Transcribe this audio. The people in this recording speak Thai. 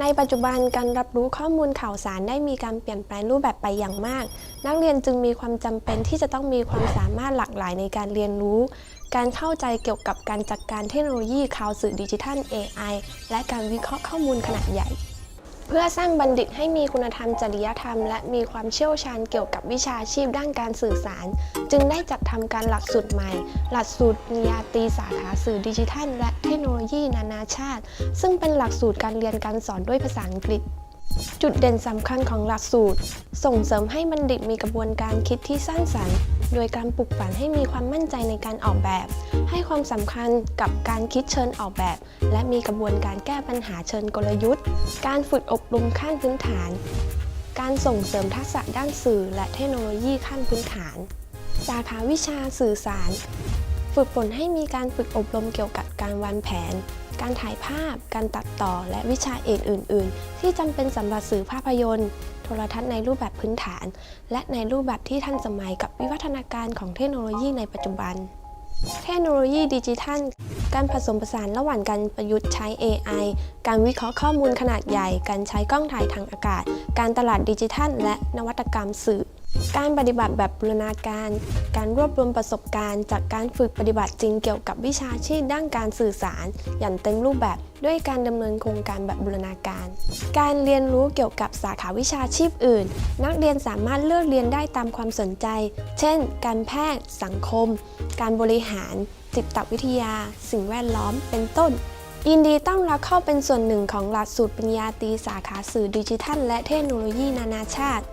ในปัจจุบันการรับรู้ข้อมูลข่าวสารได้มีการเปลี่ยนแปลงรูปแบบไปอย่างมาก นักเรียนจึงมีความจำเป็นที่จะต้องมีความสามารถหลากหลายในการเรียนรู้ การเข้าใจเกี่ยวกับการจัดการเทคโนโลยีข่าวสื่อดิจิทัล AI และการวิเคราะห์ข้อมูลขนาดใหญ่ เพื่อสร้างบัณฑิตให้มีคุณธรรมจริยธรรม และมีความเชี่ยวชาญเกี่ยวกับวิชาชีพด้านการสื่อสาร จึงได้จัดทำการหลักสูตรใหม่ หลักสูตรปริญญาตรีสาขาสื่อดิจิทัล และเทคโนโลยีนานาชาติ ซึ่งเป็นหลักสูตรการเรียนการสอนด้วยภาษาอังกฤษจุดเด่นสำคัญของหลักสูตร ส่งเสริมให้บัณฑิตมีกระบวนการคิดที่สร้างสรรค์ โดยการปลุกฝันให้มีความมั่นใจในการออกแบบ ให้ความสำคัญกับการคิดเชิญออกแบบ และมีกระบวนการแก้ปัญหาเชิญกลยุทธ์ การฝึกอบรมขั้นพื้นฐาน การส่งเสริมทักษะด้านสื่อและเทคโนโลยีขั้นพื้นฐาน สาขาวิชาสื่อสาร ฝึกฝนให้มีการฝึกอบรมเกี่ยวกับการวางแผน การถ่ายภาพ การตัดต่อ และวิชาเอกอื่น ๆ ที่จำเป็นสำหรับสื่อภาพยนตร์ โทรทัศน์ในรูปแบบพื้นฐาน และในรูปแบบที่ทันสมัยกับวิวัฒนาการของเทคโนโลยีในปัจจุบัน เทคโนโลยีดิจิทัล การผสมผสานระหว่างการประยุกต์ใช้ AI การวิเคราะห์ข้อมูลขนาดใหญ่ การใช้กล้องถ่ายทางอากาศ การตลาดดิจิทัล และนวัตกรรมสื่อ การปฏิบัติแบบบูรณาการ การรวบรวมประสบการณ์จากการฝึกปฏิบัติจริงเกี่ยวกับวิชาชีพด้านการสื่อสาร อย่างเต็มรูปแบบด้วยการดำเนินโครงการแบบบูรณาการ การเรียนรู้เกี่ยวกับสาขาวิชาชีพอื่น นักเรียนสามารถเลือกเรียนได้ตามความสนใจ เช่น การแพทย์ สังคม การบริหาร จิตวิทยา สิ่งแวดล้อม เป็นต้นยินดีต้อนรับเข้าเป็นส่วนหนึ่งของหลักสูตรปริญญาตรีสาขาสื่อดิจิทัล และเทคโนโลยีนานาชาติ